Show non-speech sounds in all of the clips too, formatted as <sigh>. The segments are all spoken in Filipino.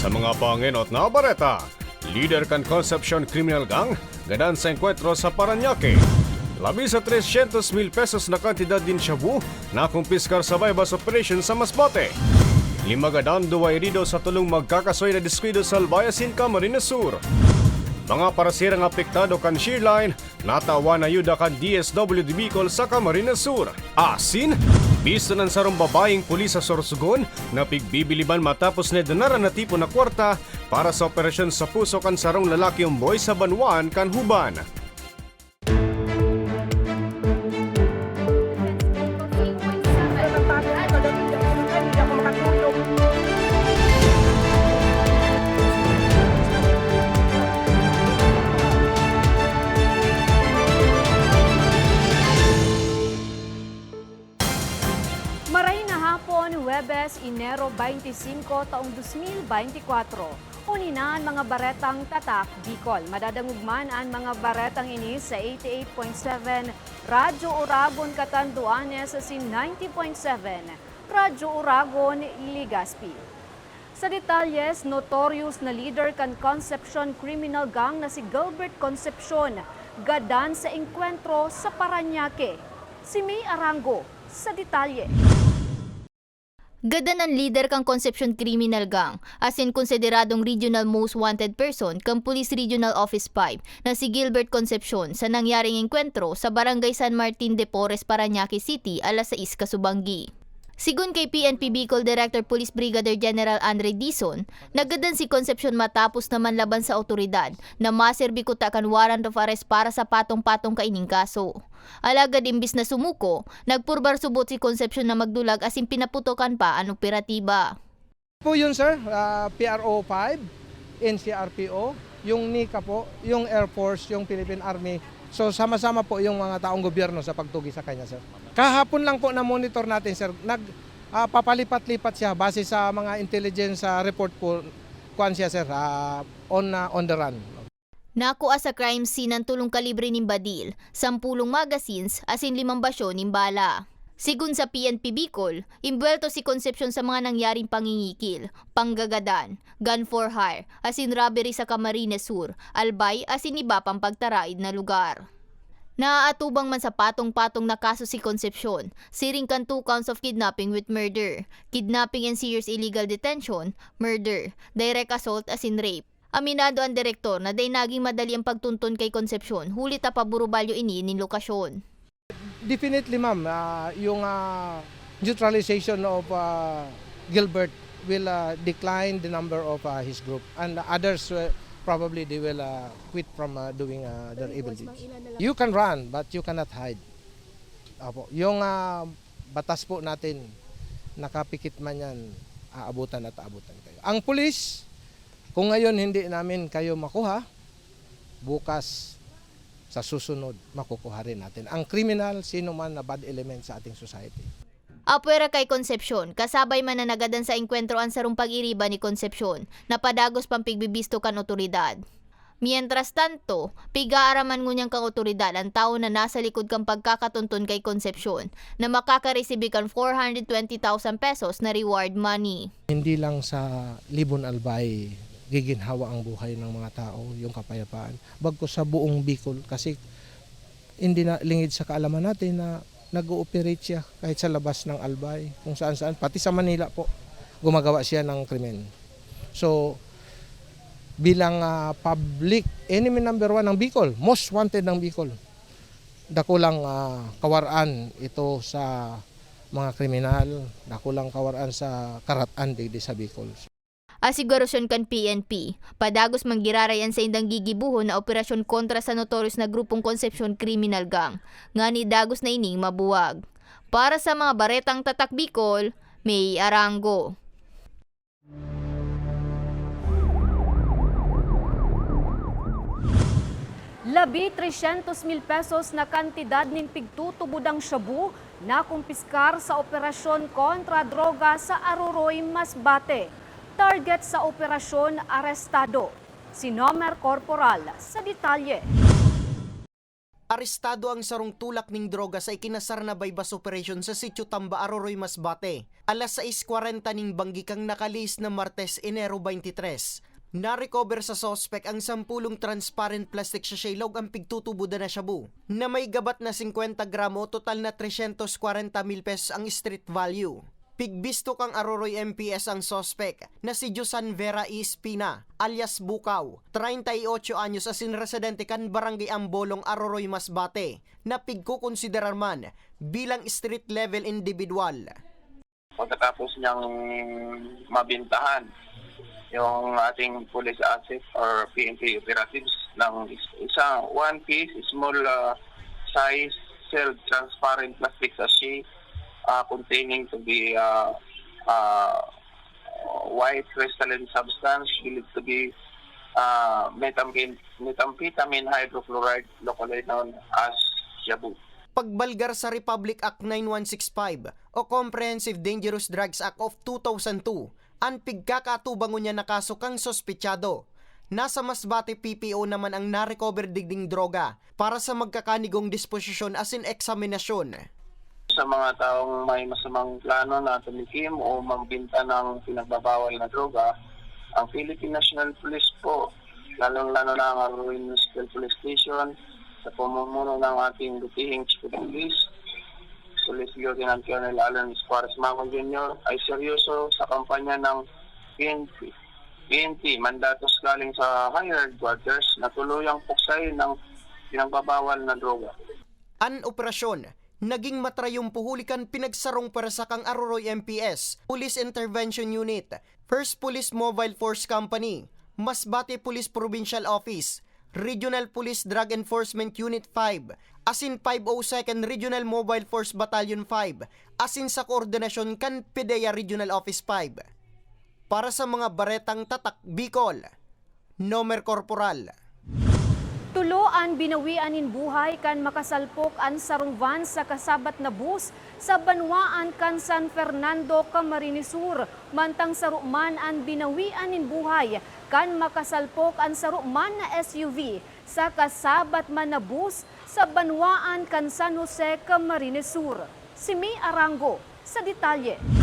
Sa mga panginot na bareta, leader kan Concepcion Criminal Gang, gadan sa enkwentro sa Paranaque. Labi sa 300 mil pesos na kantidad din shabu na kumpiskar sa bypass operation sa Masbate. Lima gadan duwa herido sa tulong magkakasoy na diskwido sa Albayasin, Camarines Sur. Mga parasirang apektado kan Shearline, natawa na yuda kan DSWD Bicol sa Camarines Sur. Asin, bisto ng sarong babaeng pulis sa Sorsogon na pigbibiliban matapos na donara na tipo na kwarta para sa operasyon sa puso kan sarong lalaki umboy sa Banwan kan Huban. 25, taong 2024. Uninaan mga baretang tatak, Bicol. Madadangugman ang mga baretang ini sa 88.7, Radyo Uragon, Catanduanes, sa sin 90.7, Radyo Uragon, Ligaspi. Sa detalyes, notorious na leader kan Concepcion criminal gang na si Gilbert Concepcion, gadan sa engkwentro sa Paranaque. Si May Arango, sa detalye. Gada ng leader kang Concepcion Criminal Gang, as in konsideradong regional most wanted person kang Police Regional Office 5 na si Gilbert Concepcion sa nangyaring engkwentro sa Barangay San Martin de Porres, Parañaque City, alas 6 Kasubanggi. Sigun kay PNP Bicol Director Police Brigadier General Andre Dizon, nagadan si Concepcion matapos naman laban sa otoridad na maserbi ko takan warrant of arrest para sa patong-patong kaining kaso. Alagad imbis na sumuko, nagpurbar subot si Concepcion na magdulag asin pinaputokan pa ang operatiba. Po yun sir, Ah, PRO 5, NCRPO, yung NICA po, yung Air Force, yung Philippine Army. So sama-sama po yung mga taong gobyerno sa pagtugi sa kanya sir. Kahapon lang po na monitor natin sir, nag ah, papalipat-lipat siya base sa mga intelligence ah, report po kuan siya sir ah, on ah, on the run. Nakuha sa crime scene ang tulong kalibre ng Badil, sampulong magazines, asin limang basyo ng bala. Sigun sa PNP Bicol, imbwelto si Concepcion sa mga nangyaring pangingikil, panggagadan, gun for hire, asin robbery sa Camarines Sur, albay asin iba pang pagtaraid na lugar. Naaatubang man sa patong-patong na kaso si Concepcion, siring kan two counts of kidnapping with murder, kidnapping and serious illegal detention, murder, direct assault as in rape. Aminado ang direktor na day naging madali ang pagtuntun kay Concepcion, hulit pa burubalyo ini nin lokasyon. Definitely ma'am, ah, yung ah, neutralization of ah, Gilbert will ah, decline the number of ah, his group and others uh, probably they will ah, quit from ah, doing ah, their evil deeds. You can run but you cannot hide. Apo, yung ah, batas po natin nakapikit man yan, aabutan at aabutan kayo. Ang pulis, kung ngayon hindi namin kayo makuha, bukas sa susunod makukuha rin natin. Ang criminal, sino man na bad element sa ating society. Apwera kay Concepcion, kasabay man na nagadan sa enkwentro ang sarong pag-iriba ni Concepcion, napadagos pang pigbibisto kan otoridad. Mientras tanto, pigaaraman ngunyang kang otoridad ang tao na nasa likod kang pagkakatuntun kay Concepcion na makakaresibi kan 420,000 pesos na reward money. Hindi lang sa Libon Albay giginhawa ang buhay ng mga tao, yung kapayapaan. Bagko sa buong Bicol kasi hindi na lingid sa kaalaman natin na nag-ooperate siya kahit sa labas ng Albay, kung saan saan, pati sa Manila po, gumagawa siya ng krimen. So, bilang ah, public enemy number one ng Bicol, most wanted ng Bicol, dakulang ah, kawaraan ito sa mga kriminal, dakulang kawaraan sa karatan digdi sa Bicol. Asigurasyon kan PNP, padagos manggirarayan sa indang gigibuhon na operasyon kontra sa notorious na grupong Concepcion Criminal Gang, nga ni dagos na ining mabuwag. Para sa mga baretang tatak Bicol, may Arango. Labi 300 mil pesos na kantidad nin pigtutubudang shabu na kumpiskar sa operasyon kontra droga sa Aroroy, Masbate. Target sa operasyon arestado. Si Nomer Corporal sa detalye. Arestado ang sarong tulak ning droga sa ikinasar na bypass operation sa sitio Tamba Aroroy Masbate. Alas 6.40 ning banggikang nakalis na Martes Enero 23. Na-recover sa sospek ang sampulong transparent plastic sachet log ang pigtutubo na shabu na may gabat na 50 gramo total na 340 mil pesos ang street value. Pigbisto kang Aroroy MPS ang sospek na si Josan Vera Ispina alias Bukaw, 38 anyos asin residente kan Barangay Ambolong Aroroy Masbate na pigkukonsiderar man bilang street level individual. pagkatapos niyang mabintahan yung ating police asset or PNP operatives ng is- isang one piece small uh, size sealed transparent plastic sachet uh, containing to be uh, uh, white crystalline substance believed to be uh, methamphetamine, methamphetamine hydrochloride locally known as Shabu. pagbalgar sa Republic Act 9165 o Comprehensive Dangerous Drugs Act of 2002 ang pigkakatubangon niya na kaso kang sospechado. Nasa Masbate PPO naman ang na-recover digding droga para sa magkakanigong disposisyon as in eksaminasyon. Sa mga taong may masamang plano na tumikim o magbinta ng pinagbabawal na droga, ang Philippine National Police po, lalong-lalo na ang Arroyo Municipal Police Station, sa pamumuno ng ating lutihing Chief of Police, Police Lieutenant Colonel Alan Suarez Mangol Jr. ay seryoso sa kampanya ng PNP. PNP, mandatos galing sa higher headquarters na tuluyang puksay ng pinagbabawal na droga. An operasyon, naging matrayong puhulikan pinagsarong para sa kang Aroroy MPS, Police Intervention Unit, First Police Mobile Force Company, Masbate Police Provincial Office, Regional Police Drug Enforcement Unit 5, asin 502nd Regional Mobile Force Battalion 5, asin sa koordinasyon kan PDEA Regional Office 5. Para sa mga baretang tatak Bicol, Nomer Corporal. Tuloan binawian in buhay kan makasalpok an sarong van sa kasabat na bus sa Banwaan kan San Fernando, Camarines Sur. Mantang saruman an binawian in buhay kan makasalpok an saruman na SUV sa kasabat man na bus sa Banwaan kan San Jose, Camarines Sur. Si May Arango sa detalye.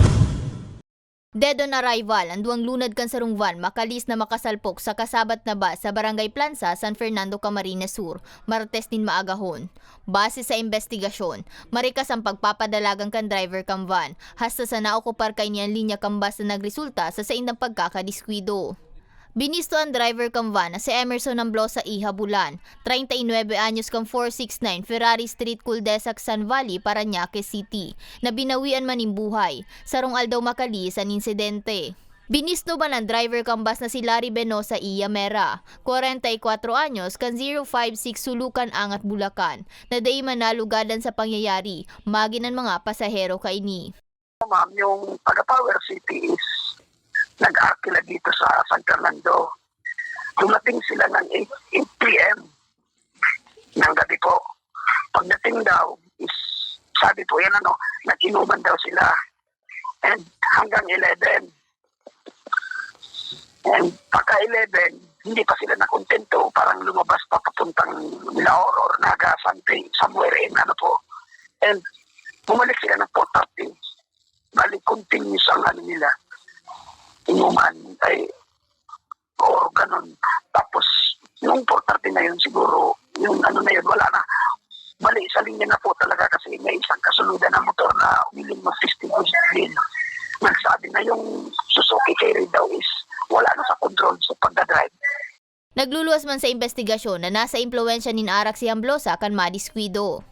Dead on arrival, ang duwang lunad kan sarong van makalis na makasalpok sa kasabat na bus sa Barangay Plansa, San Fernando, Camarines Sur, Martes din maagahon. Base sa investigasyon, marikas ang pagpapadalagan kan driver kam van, hasta sa naokupar kay niyan linya kam bus na nagresulta sa saindang pagkakadiskwido. Binisto ang driver kam van na si Emerson Amblosa Iha Bulan, 39 anyos kam 469 Ferrari Street, Culdesac, San Valley, Parañaque City, na binawian man in buhay. Sarong aldaw makali sa insidente. Binisto ba ng driver kam bus na si Larry Benosa Iya Mera, 44 anyos, kan 056 Sulukan Angat Bulacan, na day manalugadan sa pangyayari, maginan mga pasahero kaini. ma'am, yung taga Power City is nag-arkila dito sa San Fernando. Dumating sila ng 8, 8 p.m. ng gabi po. Pagdating daw is, sabi po yan ano, nag-inuman daw sila. And hanggang 11. And pagka 11, hindi pa sila nakontento. Parang lumabas pa papuntang Laor or Naga, something, somewhere in ano po. And bumalik sila ng 4.30 balik continuous ang ano nila inuman ay or ganun. Tapos yung 430 na yun siguro yung ano na yun wala na. Bali sa linya na po talaga kasi may isang kasuludan ng motor na willing mag 50 din nagsabi na yung Suzuki Carry daw is wala na sa control sa pagdadrive. Nagluluwas man sa investigasyon na nasa impluensya ni Arak Amblosa kan madiskwido.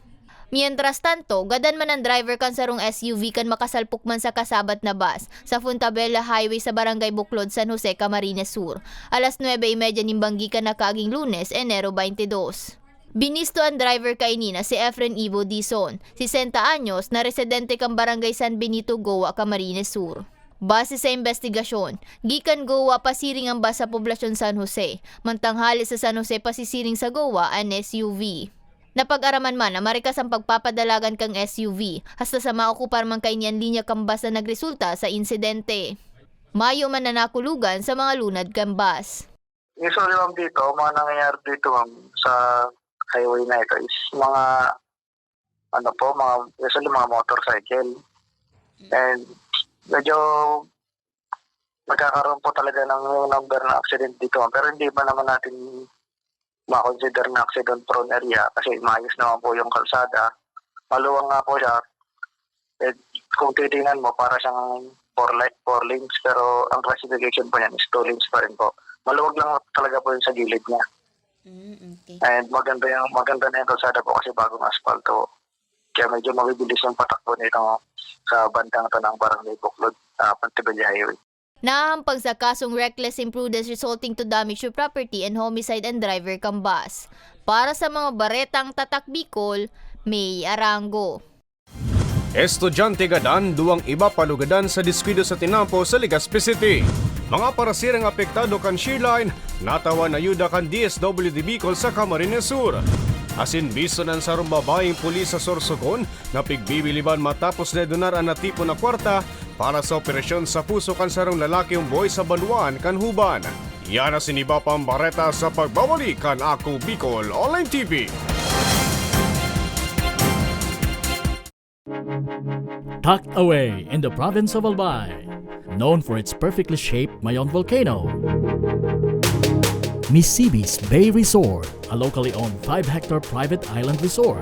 Mientras tanto, gadan man ang driver kan sarong SUV kan makasalpok man sa kasabat na bus sa Funtabella Highway sa Barangay Buklod, San Jose, Camarines Sur. Alas 9.30 nimbanggi ka na kaaging lunes, Enero 22. Binisto ang driver kay Nina si Efren Ivo Dizon, 60 anyos na residente kang Barangay San Benito, Goa, Camarines Sur. Base sa investigasyon, gikan Goa pasiring ang bus sa poblasyon San Jose, mantanghali sa San Jose pasisiring sa Goa ang SUV. Napag-araman man na marikas ang pagpapadalagan kang SUV hasta sa maokupar man kay niyan linya kang bus na nagresulta sa insidente. Mayo man na nakulugan sa mga lunad kang bus. usually ma'am dito mga nangyayari dito ma'am sa highway na ito is mga ano po, mga usually mga motorcycle. And medyo magkakaroon po talaga ng number ng accident dito. Pero hindi pa naman natin ma-consider na accident prone area kasi maayos naman po yung kalsada. Maluwang nga po siya. Eh, kung titingnan mo, para siyang four, light, four lanes pero ang classification po niyan is two lanes pa rin po. Maluwag lang talaga po yung sa gilid niya. okay. And maganda yung maganda na yung kalsada po kasi bagong asfalto. Kaya medyo mabibilis yung patakbo nito sa bandang ito ng Barangay Buklod, uh, Pantibella Highway. Nahahampag sa kasong reckless imprudence resulting to damage to property and homicide and driver kambas. Para sa mga baretang tatak Bicol, May Arango. Estudyante gadan, duwang iba palugadan sa diskwido sa tinampo sa Legazpi City. Mga parasirang apektado kan shearline, natawa na yuda kan DSWD Bicol sa Camarines Sur. Asin biso ng sarong babaeng pulis sa Sorsogon na pigbibiliban matapos na donar ang natipo na kwarta para sa operasyon sa puso kan sarong lalaki yung boy sa Banuan kan Huban. Yan na siniba pang bareta sa pagbabalik kan Ako Bicol Online TV. tucked away in the province of Albay, known for its perfectly shaped Mayon volcano. Misibis Bay Resort, a locally owned 5-hectare private island resort.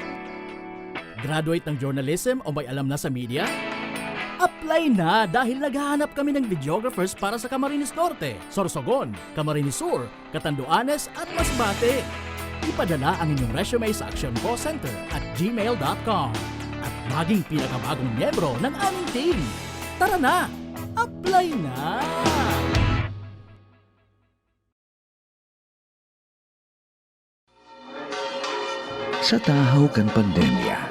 Graduate ng journalism o may alam na sa media? Apply na dahil naghahanap kami ng videographers para sa Camarines Norte, Sorsogon, Camarines Sur, Catanduanes at Masbate. Ipadala ang inyong resume sa Action Call Center at gmail.com at maging pinakabagong miyembro ng aming team. Tara na! Apply na! Sa tahaw kan pandemya,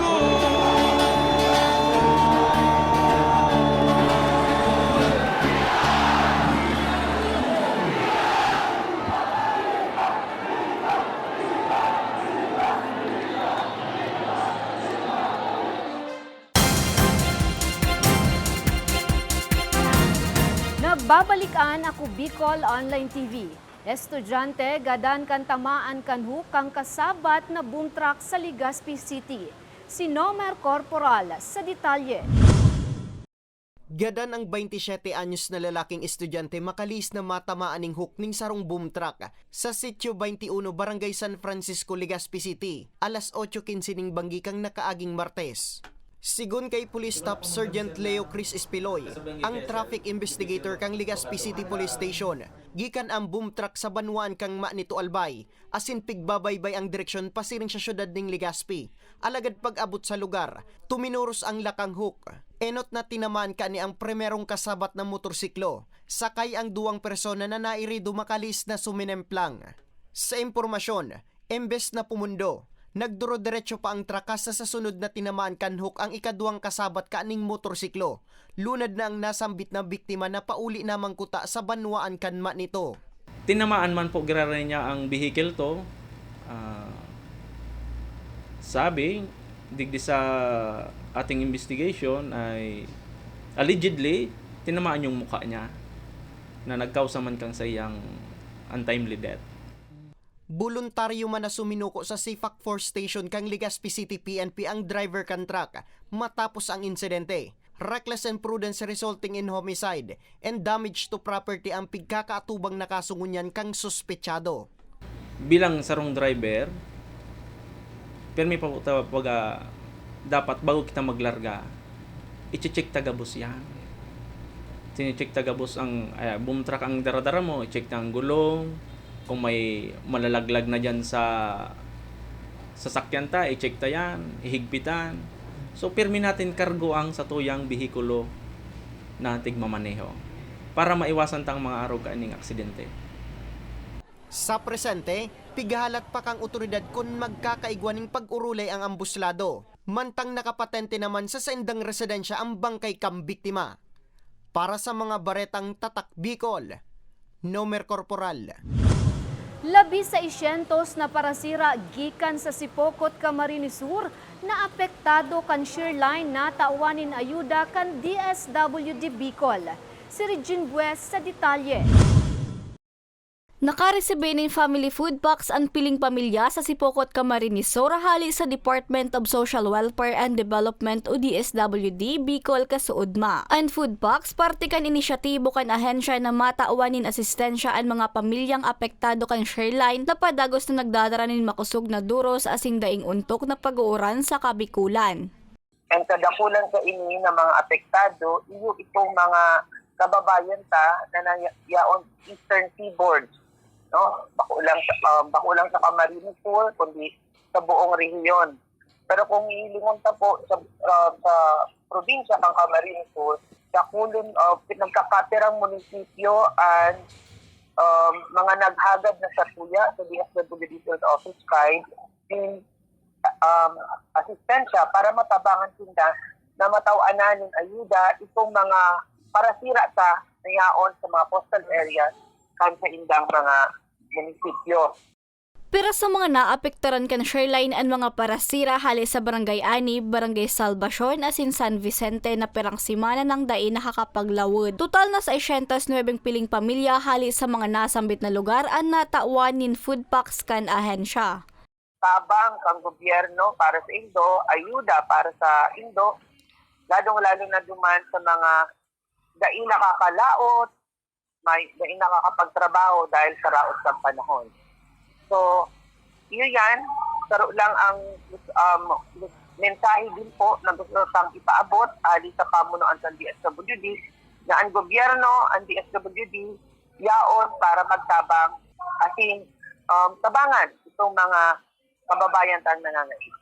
Nagbabalikan ako Bicol Online TV. Estudyante, gadan kan tamaan kan hukang kasabat na boom truck sa Legazpi City. Si Nomer Corporal sa detalye. Gadan ang 27 anyos na lalaking estudyante makalis na matamaan ng hook ning sarong boom truck sa Sitio 21 Barangay San Francisco, Legazpi City, alas 8.15 ning banggi kang nakaaging Martes. Sigun kay Police Staff Sergeant Leo Chris Espiloy, ang traffic investigator kang Legazpi City Police Station, gikan ang boom truck sa Banuan kang Manito Albay, asin pigbabaybay ang direksyon pasiring sa syudad ning Legazpi. Alagad pag-abot sa lugar, tuminuros ang lakang hook. Enot na tinamaan ka ni ang primerong kasabat ng motorsiklo, sakay ang duwang persona na nairi dumakalis na suminemplang. Sa impormasyon, embes na pumundo, Nagduro diretso pa ang trakas sa sasunod na tinamaan kanhok ang ikaduwang kasabat kaning motorsiklo. Lunad na ang nasambit na biktima na pauli namang kuta sa banwaan kanma nito. tinamaan man po gira niya ang vehicle to. Ah, sabi, digdi sa ating investigation ay allegedly tinamaan yung mukha niya na nagkausa man kang sa iyang untimely death. Voluntaryo man na suminuko sa Sifac Force Station kang Legazpi City PNP ang driver kan truck matapos ang insidente. Reckless imprudence resulting in homicide and damage to property ang pigkakaatubang nakasungunyan kang suspetsado. Bilang sarong driver, permi pa pag ah, dapat bago kita maglarga, i-check tagabos yan. Sini-check tagabos ang uh, boom truck ang daradara mo, i-check ang gulong, kung may malalaglag na dyan sa sasakyan ta, i-check ta yan, ihigpitan. So, pirmi natin kargo ang sa tuyang bihikulo na tigmamaneho para maiwasan tang mga araw kaaning aksidente. Sa presente, pigahalat pa kang otoridad kung magkakaigwaning pag-urulay ang ambuslado. Mantang nakapatente naman sa saindang residensya ang bangkay kang biktima. Para sa mga baretang tatak Bicol, Nomer Corporal. Labi sa isyentos na parasira gikan sa Sipokot, Camarines Sur na apektado kan line na taawanin ayuda kan DSWD Bicol. Si Regine Bues sa detalye. Nakaresebe ng family food box ang piling pamilya sa Sipokot, Camarines Sur hali sa Department of Social Welfare and Development o DSWD Bicol Kasuudma. Ang food box parte kan inisyatibo kan ahensya na mataawanin asistensya ang mga pamilyang apektado kan shareline na padagos na nagdadaranin makusog na duro sa asing daing untok na pag-uuran sa kabikulan. ang kadakulan sa ini ng mga apektado, iyo itong mga kababayan ta na nangyayon Eastern Seaboard. No? Bakulang sa, uh, bakulang sa Camarines Sur, kundi sa buong rehiyon. Pero kung ilingon ta po sa, uh, sa probinsya ng Camarines Sur, sa kulon of pinagkakatirang munisipyo and um, mga naghagad na sa tuya sa DSWD Field Office kahit in um, asistensya para matabangan sila na matawanan ng ayuda itong mga parasira sa nayaon sa mga coastal areas kan sa indang mga munisipyo. Pero sa mga naapektaran kan Sherline ang mga parasira hali sa Barangay Ani, Barangay Salvacion asin San Vicente na perang simana ng dai nakakapaglawod. Total na sa 609 piling pamilya hali sa mga nasambit na lugar ang natauwanin food packs kan ahensya. Tabang kang gobyerno para sa Indo, ayuda para sa Indo, lalong-lalo na duman sa mga dai nakakalaot, may dai nakakapagtrabaho dahil sa raot ng panahon. So, yun yan. Saro lang ang um, mensahe din po na gusto tang ipaabot ali sa pamunuan ng DSWD na ang gobyerno, ang DSWD, yaon para magtabang asin um, tabangan itong mga kababayan tang nangangaipo.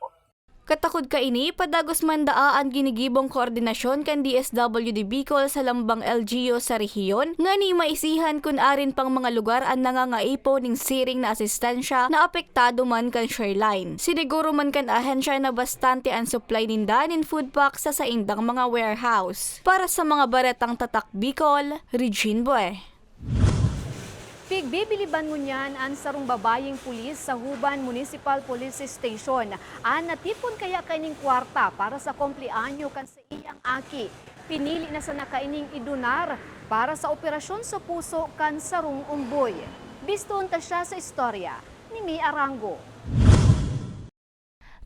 Katakod ka ini, padagos mandaa ang ginigibong koordinasyon kan DSWD Bicol sa lambang LGU sa rehiyon, nga ni maisihan kun arin pang mga lugar ang nangangaipo ning siring na asistensya na apektado man kan shoreline. Siniguro man kan ahensya na bastante ang supply ninda nin food box sa saindang mga warehouse. Para sa mga baretang tatak Bicol, Regine Bue. Pigbibiliban niyan ang sarong babayeng pulis sa Huban Municipal Police Station. An natipon kaya kaining kwarta para sa komplianyo kan sa iyang aki. Pinili na sa nakaining idunar para sa operasyon sa puso kan sarong umboy. Bistuon ta siya sa istorya ni Mi Arango.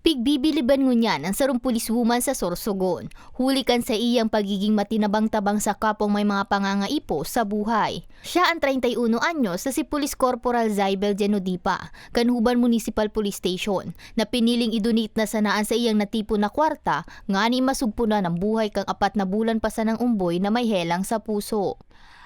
Pigbibiliban ngunyan ang sarong pulis woman sa Sorsogon. Hulikan sa iyang pagiging matinabang-tabang sa kapong may mga pangangaipo sa buhay. Siya ang 31 anyos na si Police Corporal Zaibel Genodipa, Kanhuban Municipal Police Station, na piniling idunit na sanaan sa iyang natipo na kwarta, nga ni masugpo ng buhay kang apat na bulan pa sa ng umboy na may helang sa puso.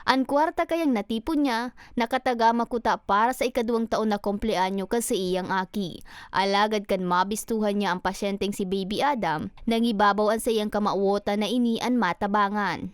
Ang kwarta kayang natipon niya, nakatagama kuta para sa ikaduwang taon na kompleanyo kan sa iyang aki. Alagad kan mabistuhan niya ang pasyenteng si Baby Adam, nangibabaw ang sa iyang kamauwota na inian matabangan.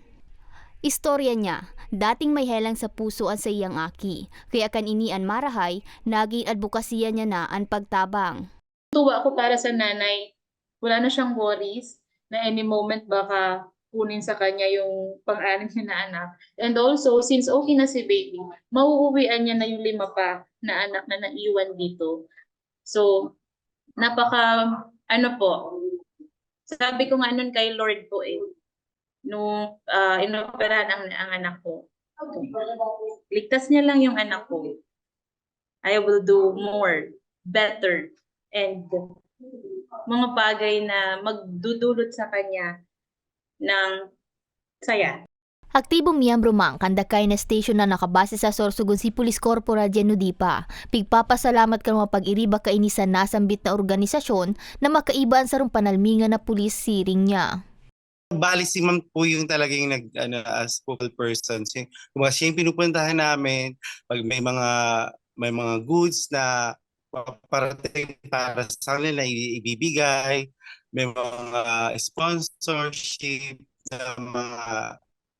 Istorya niya, dating may helang sa puso ang sa iyang aki, kaya kan inian marahay, naging advokasya niya na ang pagtabang. tuwa ko para sa nanay. Wala na siyang worries na any moment baka kunin sa kanya yung pang-anim niya na anak. And also, since okay na si baby, mauuwian niya na yung lima pa na anak na naiwan dito. So, napaka, ano po, Sabi ko nga nun kay Lord ko eh, nung uh, inoperahan ang, ang anak ko. Ligtas niya lang yung anak ko. I will do more, better, and mga bagay na magdudulot sa kanya ng saya. Aktibong miyembro mang kandakay na station na nakabase sa Sorsogon si Police Corporal Genudipa. Pigpapasalamat ka mga pag-iriba kaini sa nasambit na organisasyon na makaiban sa rong panalmingan na pulis siring niya. Bali si ma'am po yung talagang nag ano as focal person. Siya, kumbaga siya yung pinupuntahan namin pag may mga may mga goods na parating para sa kanila na ibibigay, may mga sponsorship na mga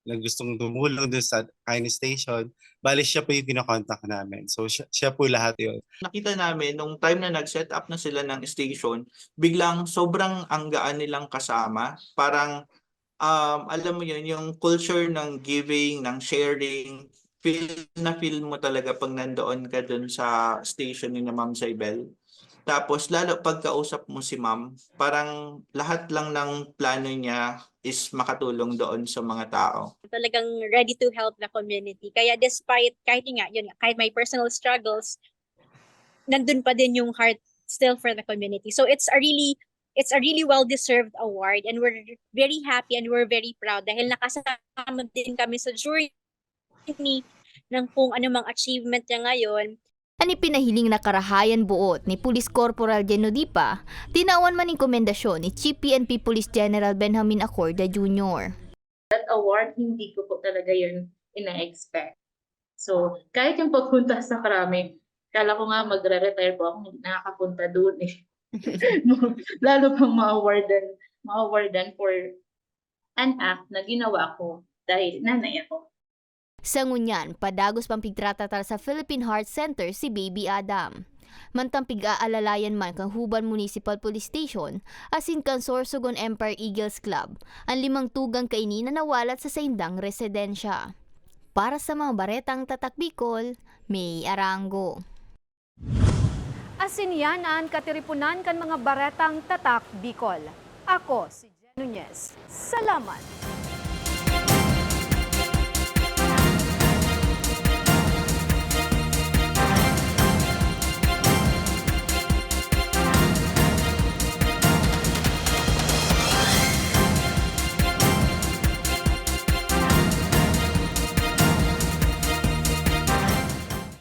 na gustong tumulong doon sa Kain Station, bali siya po yung kinokontak namin. So siya, siya po lahat yun. nakita namin nung time na nag-set up na sila ng station, biglang sobrang anggaan nilang kasama. Parang, um, alam mo yun, yung culture ng giving, ng sharing, feel na feel mo talaga pag nandoon ka dun sa station ni na Ma'am Saibel. Tapos lalo pagkausap mo si Ma'am, parang lahat lang ng plano niya is makatulong doon sa mga tao. talagang ready to help the community. Kaya despite, kahit nga, yun, kahit my personal struggles, nandun pa din yung heart still for the community. So it's a really, it's a really well-deserved award and we're very happy and we're very proud dahil nakasama din kami sa journey ng kung anumang achievement niya ngayon. Ani pinahiling na karahayan buot ni Police Corporal Genodipa, tinawan man ng komendasyon ni Chief PNP Police General Benjamin Acorda Jr. That award, hindi ko po talaga yun ina-expect. So, kahit yung pagpunta sa Krami, kala ko nga magre-retire po ako, hindi nakakapunta doon eh. <laughs> Lalo pang ma-awardan, ma-awardan for an act na ginawa ko dahil nanay ako. Sa ngunyan, padagos pang pigtratatal sa Philippine Heart Center si Baby Adam. Mantang pig-aalalayan man kang Huban Municipal Police Station asin kan Sorsogon Empire Eagles Club ang limang tugang kaini na nawalat sa saindang residensya. Para sa mga baretang tatak Bicol, May Arango. Asinyanan katiripunan kan mga baretang tatak Bicol. Ako si Jen Nunez. Salamat!